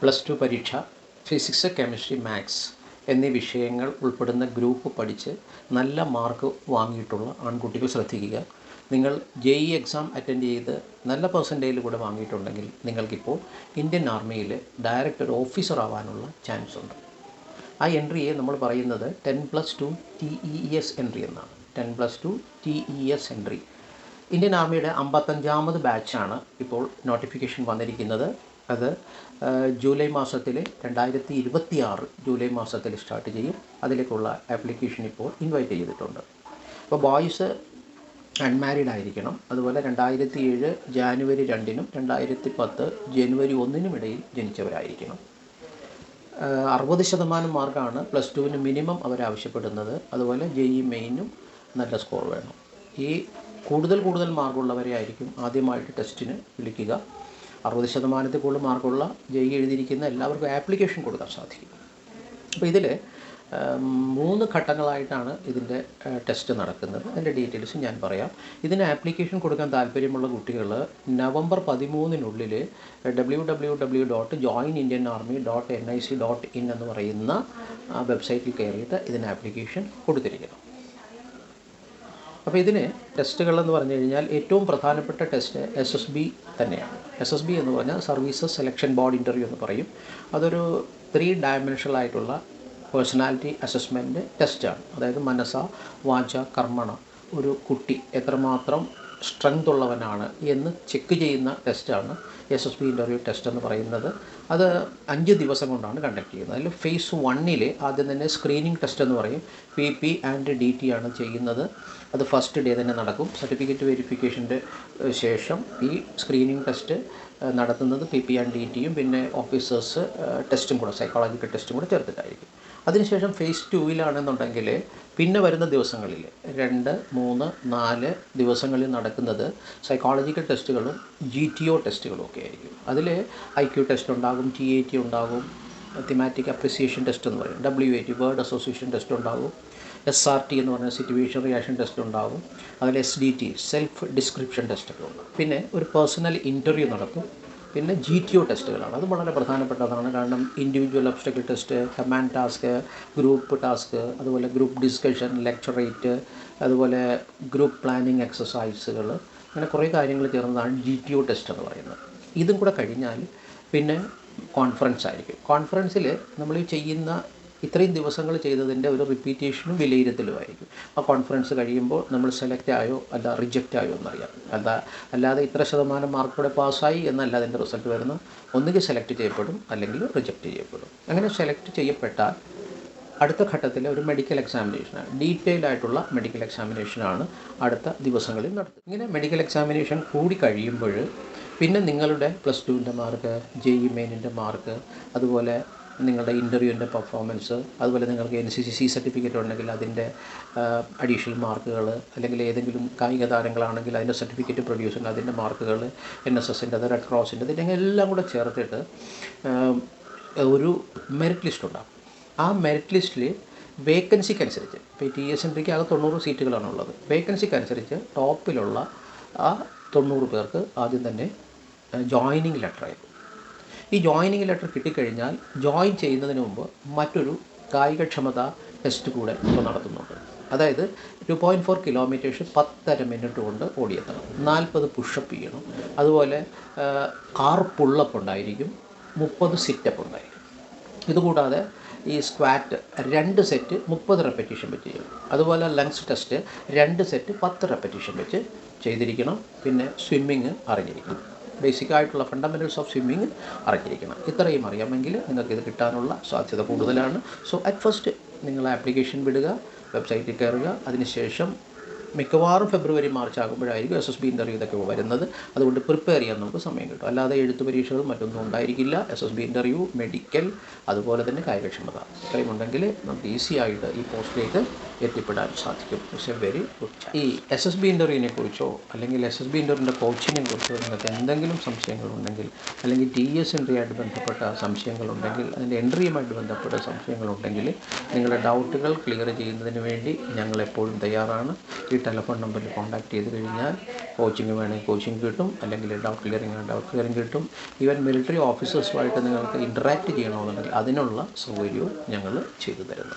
Plus two പരീക്ഷ physics chemistry maths എന്നീ വിഷയങ്ങൾ ഉൾപ്പെടുന്ന ഗ്രൂപ്പ് പഠിച്ച് നല്ല മാർക്ക് വാങ്ങിയിട്ടുള്ള ആൺകുട്ടികൾ ശ്രദ്ധിക്കുക. നിങ്ങൾ ജെ ഇ എക്സാം അറ്റൻഡ് ചെയ്ത് നല്ല പെർസെന്റേജിൽ കൂടെ വാങ്ങിയിട്ടുണ്ടെങ്കിൽ നിങ്ങൾക്കിപ്പോൾ ഇന്ത്യൻ ആർമിയിൽ ഡയറക്റ്റ് ഒരു ഓഫീസർ ആവാനുള്ള ചാൻസ് ഉണ്ട്. ആ എൻട്രിയെ നമ്മൾ പറയുന്നത് ten plus two T E S entry എന്നാണ്. Ten plus two T E S entry Indian ആർമിയുടെ അമ്പത്തഞ്ചാമത് ബാച്ചാണ് ഇപ്പോൾ നോട്ടിഫിക്കേഷൻ വന്നിരിക്കുന്നത്. അത് ജൂലൈ മാസത്തിൽ രണ്ടായിരത്തി ഇരുപത്തി ആറ് ജൂലൈ മാസത്തിൽ സ്റ്റാർട്ട് ചെയ്യും. അതിലേക്കുള്ള ആപ്ലിക്കേഷൻ ഇപ്പോൾ ഇൻവൈറ്റ് ചെയ്തിട്ടുണ്ട്. അപ്പോൾ ബോയ്സ് അൺമാരിഡ് ആയിരിക്കണം. അതുപോലെ രണ്ടായിരത്തി ഏഴ് ജാനുവരി രണ്ടിനും രണ്ടായിരത്തി പത്ത് ജനുവരി ഒന്നിനും ഇടയിൽ ജനിച്ചവരായിരിക്കണം. അറുപത് ശതമാനം മാർക്കാണ് പ്ലസ് ടുവിന് മിനിമം അവരാവശ്യപ്പെടുന്നത്. അതുപോലെ ജെ ഇ മെയിനും നല്ല സ്കോർ വേണം. ഈ കൂടുതൽ കൂടുതൽ മാർക്കുള്ളവരെ ആയിരിക്കും ആദ്യമായിട്ട് ടെസ്റ്റിന് വിളിക്കുക. അറുപത് ശതമാനത്തിൽ കൂടുതൽ മാർക്കുള്ള ജയി എഴുതിയിരിക്കുന്ന എല്ലാവർക്കും ആപ്ലിക്കേഷൻ കൊടുക്കാൻ സാധിക്കും. അപ്പോൾ ഇതിൽ മൂന്ന് ഘട്ടങ്ങളായിട്ടാണ് ഇതിന്റെ ടെസ്റ്റ് നടക്കുന്നത്. അതിന്റെ ഡീറ്റെയിൽസ് ഞാൻ പറയാം. ഇതിന് ആപ്ലിക്കേഷൻ കൊടുക്കാൻ താല്പര്യമുള്ള കുട്ടികൾ November പതിമൂന്നിനുള്ളിൽ W W W dot join Indian army dot N I C dot in എന്ന് പറയുന്ന വെബ്സൈറ്റിൽ കയറിയിട്ട് ഇതിന് ആപ്ലിക്കേഷൻ കൊടുത്തിരിക്കണം അപ്പോൾ ഇതിന് ടെസ്റ്റുകളെന്ന് പറഞ്ഞു കഴിഞ്ഞാൽ ഏറ്റവും പ്രധാനപ്പെട്ട ടെസ്റ്റ് എസ് എസ് ബി തന്നെയാണ്. എസ് എസ് ബി എന്ന് പറഞ്ഞാൽ സർവീസസ് സെലക്ഷൻ ബോർഡ് ഇന്റർവ്യൂ എന്ന് പറയും. അതൊരു ത്രീ ഡയമെൻഷണൽ ആയിട്ടുള്ള പേഴ്സണാലിറ്റി അസസ്മെന്റ് ടെസ്റ്റാണ്. അതായത് മനസ്സ വാച കർമ്മണ ഒരു കുട്ടി എത്രമാത്രം സ്ട്രെങ്ത് ഉള്ളവനാണ് എന്ന് ചെക്ക് ചെയ്യുന്ന ടെസ്റ്റാണ് S S B interview test എന്ന് പറയുന്നത്. അത് അഞ്ച് ദിവസം കൊണ്ടാണ് കണ്ടക്ട് ചെയ്യുന്നത്. അതിൽ ഫേസ് വണ്ണിൽ ആദ്യം തന്നെ സ്ക്രീനിങ് ടെസ്റ്റ് എന്ന് പറയും. P P and D T ആണ് ചെയ്യുന്നത്. അത് ഫസ്റ്റ് ഡേ തന്നെ നടക്കും. സർട്ടിഫിക്കറ്റ് വെരിഫിക്കേഷന്റെ ശേഷം ഈ സ്ക്രീനിങ് ടെസ്റ്റ് നടത്തുന്നത് പി പി ആൻഡ് ഡി ടിയും പിന്നെ ഓഫീസേഴ്സ് ടെസ്റ്റും കൂടെ സൈക്കോളജിക്കൽ ടെസ്റ്റും കൂടെ ചേർത്തിട്ടായിരിക്കും. അതിനുശേഷം ഫേസ് ടൂവിലാണെന്നുണ്ടെങ്കിൽ പിന്നെ വരുന്ന ദിവസങ്ങളിൽ രണ്ട് മൂന്ന് നാല് ദിവസങ്ങളിൽ നടക്കുന്നത് സൈക്കോളജിക്കൽ ടെസ്റ്റുകളും ജി ടി ഒ ടെസ്റ്റുകളും ഒക്കെ ആയിരിക്കും. അതിൽ ഐ ക്യു ടെസ്റ്റ് ഉണ്ടാകും ടി എ ടി ഉണ്ടാകും തിമാറ്റിക് അപ്രിസിയേഷൻ ടെസ്റ്റ് എന്ന് പറയും. W A T word association test ഉണ്ടാകും. എസ് ആർ ടി എന്ന് പറഞ്ഞ സിറ്റുവേഷൻ റിയാക്ഷൻ ടെസ്റ്റ് ഉണ്ടാകും. അതിൽ S D T self description ടെസ്റ്റൊക്കെ ഉണ്ട്. പിന്നെ ഒരു പേഴ്സണൽ ഇന്റർവ്യൂ നടക്കും. പിന്നെ ജി ടി ഒ ടെസ്റ്റുകളാണ് അത് വളരെ പ്രധാനപ്പെട്ടതാണ്. കാരണം individual obstacle test command task group task അതുപോലെ ഗ്രൂപ്പ് ഡിസ്കഷൻ ലെക്ചറേറ്റ് അതുപോലെ ഗ്രൂപ്പ് പ്ലാനിങ് എക്സസൈസുകൾ അങ്ങനെ കുറേ കാര്യങ്ങൾ ചേർന്നതാണ് ജി ടി ഒ ടെസ്റ്റ് എന്ന് പറയുന്നത്. ഇതും കൂടെ കഴിഞ്ഞാൽ പിന്നെ കോൺഫറൻസ് ആയിരിക്കും. കോൺഫറൻസിൽ നമ്മൾ ചെയ്യുന്ന ഇത്രയും ദിവസങ്ങൾ ചെയ്തതിന്റെ ഒരു റിപ്പീറ്റേഷനും വിലയിരുത്തലുമായിരിക്കും. ആ കോൺഫറൻസ് കഴിയുമ്പോൾ നമ്മൾ സെലക്ട് ആയോ അല്ല റിജക്റ്റ് ആയോ എന്നറിയാം. അല്ല അല്ലാതെ ഇത്ര ശതമാനം മാർക്കോടെ പാസ്സായി എന്നല്ല അതിന്റെ റിസൾട്ട് വരുന്നത്. ഒന്നുകിൽ സെലക്ട് ചെയ്യപ്പെടും അല്ലെങ്കിൽ റിജക്റ്റ് ചെയ്യപ്പെടും. അങ്ങനെ സെലക്ട് ചെയ്യപ്പെട്ടാൽ അടുത്ത ഘട്ടത്തിൽ ഒരു മെഡിക്കൽ എക്സാമിനേഷനാണ് ഡീറ്റെയിൽ ആയിട്ടുള്ള മെഡിക്കൽ എക്സാമിനേഷനാണ് അടുത്ത ദിവസങ്ങളിൽ നടത്തുന്നത്. ഇങ്ങനെ മെഡിക്കൽ എക്സാമിനേഷൻ കൂടി കഴിയുമ്പോൾ പിന്നെ നിങ്ങളുടെ പ്ലസ് ടുവിന്റെ മാർക്ക് ജെ ഇ മെയിനിന്റെ മാർക്ക് അതുപോലെ നിങ്ങളുടെ ഇന്റർവ്യൂവിന്റെ പെർഫോമൻസ് അതുപോലെ നിങ്ങൾക്ക് N C C C certificate ഉണ്ടെങ്കിൽ അതിന്റെ അഡീഷണൽ മാർക്കുകൾ അല്ലെങ്കിൽ ഏതെങ്കിലും കായിക താരങ്ങളാണെങ്കിൽ അതിന്റെ സർട്ടിഫിക്കറ്റ് പ്രൊഡ്യൂസ് ചെയ്യുന്ന അതിന്റെ മാർക്കുകൾ എൻ എസ് എസിന്റെ റെഡ് ക്രോസിന്റെ ഇതിന്റെ എല്ലാം കൂടെ ചേർത്തിട്ട് ഒരു മെറിറ്റ് ലിസ്റ്റ് ഉണ്ടാകും ആ മെറിറ്റ് ലിസ്റ്റിൽ വേക്കൻസിക്ക് അനുസരിച്ച് ഇപ്പോൾ ടി എസ് എൻ എൻട്രിക്ക് ആകെ തൊണ്ണൂറ് സീറ്റുകളാണുള്ളത് വേക്കൻസിക്ക് അനുസരിച്ച് ടോപ്പിലുള്ള ആ തൊണ്ണൂറ് പേർക്ക് ആദ്യം തന്നെ ജോയിനിങ് ലെറ്റർ അയക്കും ഈ ജോയിനിങ് ലെറ്റർ കിട്ടിക്കഴിഞ്ഞാൽ ജോയിൻ ചെയ്യുന്നതിന് മുമ്പ് മറ്റൊരു കായികക്ഷമത ടെസ്റ്റ് കൂടെ ഇപ്പോൾ നടത്തുന്നുണ്ട്. അതായത് ടു പോയിന്റ് ഫോർ കിലോമീറ്റേഴ്സ് പത്തര മിനിറ്റ് കൊണ്ട് ഓടിയെത്തണം. നാൽപ്പത് പുഷപ്പ് ചെയ്യണം. അതുപോലെ ആറ് പുള്ളപ്പ് ഉണ്ടായിരിക്കും. മുപ്പത് സിറ്റപ്പ് ഉണ്ടായിരിക്കും. ഇതുകൂടാതെ ഈ സ്ക്വാറ്റ് രണ്ട് സെറ്റ് മുപ്പത് റെപ്പറ്റീഷൻ വെച്ച് ചെയ്യണം. അതുപോലെ ലങ്സ് ടെസ്റ്റ് രണ്ട് സെറ്റ് പത്ത് റെപ്പറ്റീഷൻ വെച്ച് ചെയ്തിരിക്കണം. പിന്നെ സ്വിമ്മിങ് അറിഞ്ഞിരിക്കണം. ബേസിക് ആയിട്ടുള്ള ഫണ്ടമെന്റൽസ് ഓഫ് സ്വിമ്മിങ് അറിഞ്ഞിരിക്കണം. ഇത്രയും അറിയാമെങ്കിൽ നിങ്ങൾക്ക് ഇത് കിട്ടാനുള്ള സാധ്യത കൂടുതലാണ്. സോ അറ്റ് ഫസ്റ്റ് നിങ്ങൾ ആപ്ലിക്കേഷൻ വിടുക വെബ്സൈറ്റിൽ കയറുക അതിനുശേഷം മിക്കവാറും ഫെബ്രുവരി മാർച്ച് ആകുമ്പോഴായിരിക്കും എസ് എസ് ബി ഇന്റർവ്യൂ ഇതൊക്കെ വരുന്നത്. അതുകൊണ്ട് പ്രിപ്പയർ ചെയ്യാൻ നമുക്ക് സമയം കിട്ടും. അല്ലാതെ എഴുത്തു പരീക്ഷകൾ മറ്റൊന്നും ഉണ്ടായിരിക്കില്ല. S S B interview medical അതുപോലെ തന്നെ കാര്യക്ഷമത. ഇത്രയും ഉണ്ടെങ്കിൽ നമുക്ക് ഈസി ആയിട്ട് ഈ പോസ്റ്റിലേക്ക് എത്തിപ്പെടാൻ സാധിക്കും. It's a very good chance ഈ എസ് എസ് ബി ഇന്റർവ്യൂവിനെ കുറിച്ചോ അല്ലെങ്കിൽ എസ് എസ് ബി ഇന്റർവ്യൂവിന്റെ കോച്ചിങ്ങിനെ കുറിച്ചോ നിങ്ങൾക്ക് എന്തെങ്കിലും സംശയങ്ങളുണ്ടെങ്കിൽ അല്ലെങ്കിൽ ടി എസ് എൻട്രിയായിട്ട് ബന്ധപ്പെട്ട സംശയങ്ങളുണ്ടെങ്കിൽ അതിന്റെ എൻട്രിയുമായിട്ട് ബന്ധപ്പെട്ട സംശയങ്ങളുണ്ടെങ്കിൽ നിങ്ങളുടെ ഡൗട്ടുകൾ ക്ലിയർ ചെയ്യുന്നതിന് വേണ്ടി ഞങ്ങൾ എപ്പോഴും തയ്യാറാണ്. ഈ ടെലിഫോൺ നമ്പറിൽ കോൺടാക്ട് ചെയ്ത് കഴിഞ്ഞാൽ കോച്ചിങ് വേണമെങ്കിൽ കോച്ചിങ് കിട്ടും അല്ലെങ്കിൽ ഡൗട്ട് ക്ലിയറിംഗ് ഡൗട്ട് ക്ലിയറിംഗ് കിട്ടും. ഈവൻ മിലിറ്ററി ഓഫീസേഴ്സുമായിട്ട് നിങ്ങൾക്ക് ഇൻട്രാക്ട് ചെയ്യണമെന്നുണ്ടെങ്കിൽ അതിനുള്ള സൗകര്യവും ഞങ്ങൾ ചെയ്തു തരുന്നു.